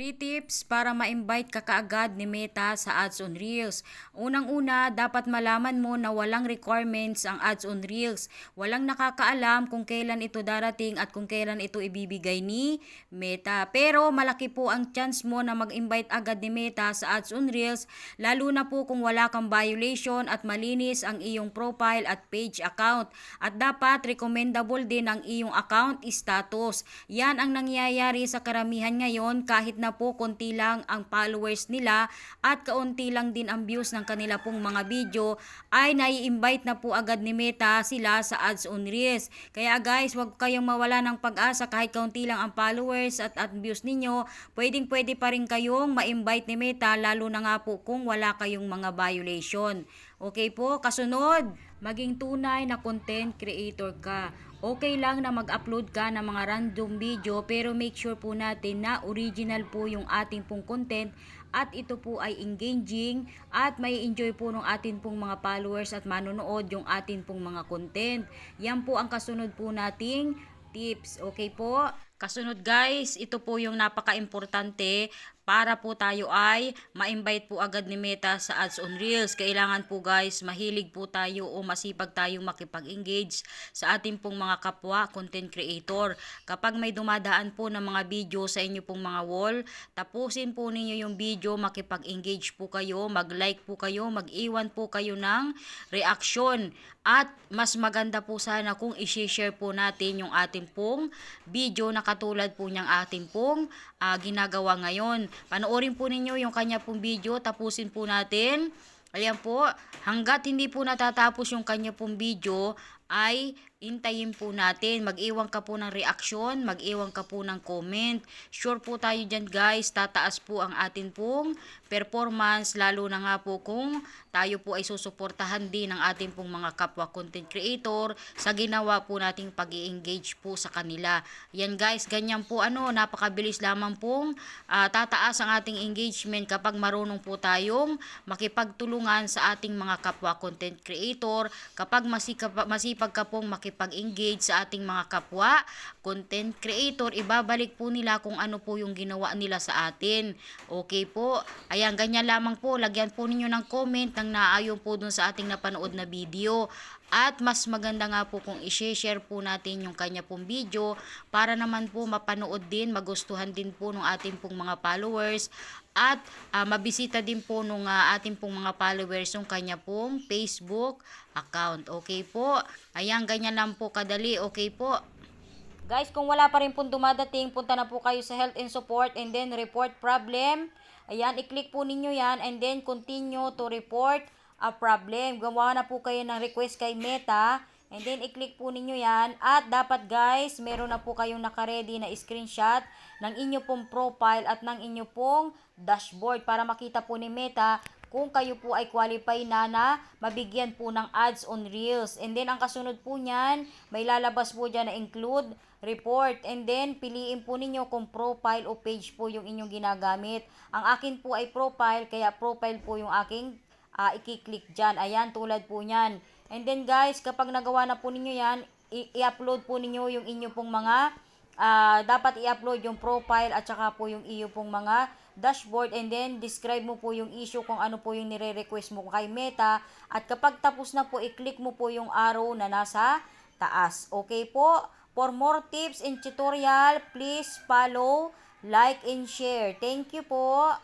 3 tips para ma-invite ka kaagad ni Meta sa Ads on Reels. Unang-una, dapat malaman mo na walang requirements ang Ads on Reels. Walang nakakaalam kung kailan ito darating at kung kailan ito ibibigay ni Meta. Pero malaki po ang chance mo na mag-invite agad ni Meta sa Ads on Reels, lalo na po kung wala kang violation at malinis ang iyong profile at page account. At dapat recommendable din ang iyong account status. Yan ang nangyayari sa karamihan ngayon kahit na po konti lang ang followers nila at kaunti lang din ang views ng kanila pong mga video ay nai-invite na po agad ni Meta sila sa ads on Reels. Kaya guys, wag kayong mawala ng pag-asa kahit kaunti lang ang followers at, at views ninyo. Pwedeng pwede pa rin kayong ma-invite ni Meta lalo na nga po kung wala kayong mga violation. Okay po, kasunod, maging tunay na content creator ka. Okay lang na mag-upload ka ng mga random video pero make sure po natin na original po yung ating pong content at ito po ay engaging at may enjoy po ng atin pong mga followers at manonood yung atin pong mga content. Yan po ang kasunod po nating tips. Okay po? Kasunod guys, ito po yung napaka-importante para po tayo ay ma-invite po agad ni Meta sa ads on Reels. Kailangan po guys, mahilig po tayo o masipag tayong makipag-engage sa ating pong mga kapwa content creator. Kapag may dumadaan po ng mga video sa inyo pong mga wall, tapusin po ninyo yung video, makipag-engage po kayo, mag-like po kayo, mag-iwan po kayo ng reaction. At mas maganda po sana kung i-share po natin yung ating pong video na katulad po niyang ating pong uh, ginagawa ngayon. Panoorin po ninyo yung kanya pong video, tapusin po natin. Ayan po, hanggat hindi po natatapos yung kanya pong video, ay intayin po natin. Mag-iwan ka po ng reaksyon, mag-iwan ka po ng comment. Sure po tayo dyan guys, tataas po ang atin pong performance, lalo na nga po kung tayo po ay susuportahan din ng ating pong mga kapwa content creator sa ginawa po nating pag engage po sa kanila. Yan guys, ganyan po ano, napakabilis lamang pong uh, tataas ang ating engagement kapag marunong po tayong makipagtulungan sa ating mga kapwa content creator, kapag masipag, masipag ka pong makipag-engage sa ating mga kapwa, content creator, ibabalik po nila kung ano po yung ginawa nila sa atin. Okay po? Ayan, ganyan lamang po. Lagyan po ninyo ng comment nang naayon po dun sa ating napanood na video. At mas maganda nga po kung i-share po natin yung kanya pong video para naman po mapanood din, magustuhan din po ng ating pong mga followers at uh, mabisita din po nung uh, ating pong mga followers yung kanya pong Facebook account. Okay po? Ayan, ganyan lang po kadali. Okay po? Guys, kung wala pa rin pong dumadating, punta na po kayo sa health and support and then report problem. Ayan, i-click po ninyo yan and then continue to report a problem. Gawa na po kayo ng request kay Meta. And then, i-click po ninyo yan. At dapat guys, meron na po kayong nakaredy na screenshot ng inyo pong profile at ng inyo pong dashboard para makita po ni Meta kung kayo po ay qualify na na mabigyan po ng ads on Reels. And then, ang kasunod po niyan, may lalabas po dyan na include report. And then, piliin po ninyo kung profile o page po yung inyong ginagamit. Ang akin po ay profile, kaya profile po yung aking uh, i-click dyan. Ayan, tulad po niyan. And then guys, kapag nagawa na po ninyo yan, i-upload po ninyo yung inyo pong mga, uh, dapat i-upload yung profile at saka po yung iyo pong mga dashboard and then describe mo po yung issue kung ano po yung nire-request mo kay Meta at kapag tapos na po, i-click mo po yung arrow na nasa taas. Okay po? For more tips and tutorial, please follow, like, and share. Thank you po.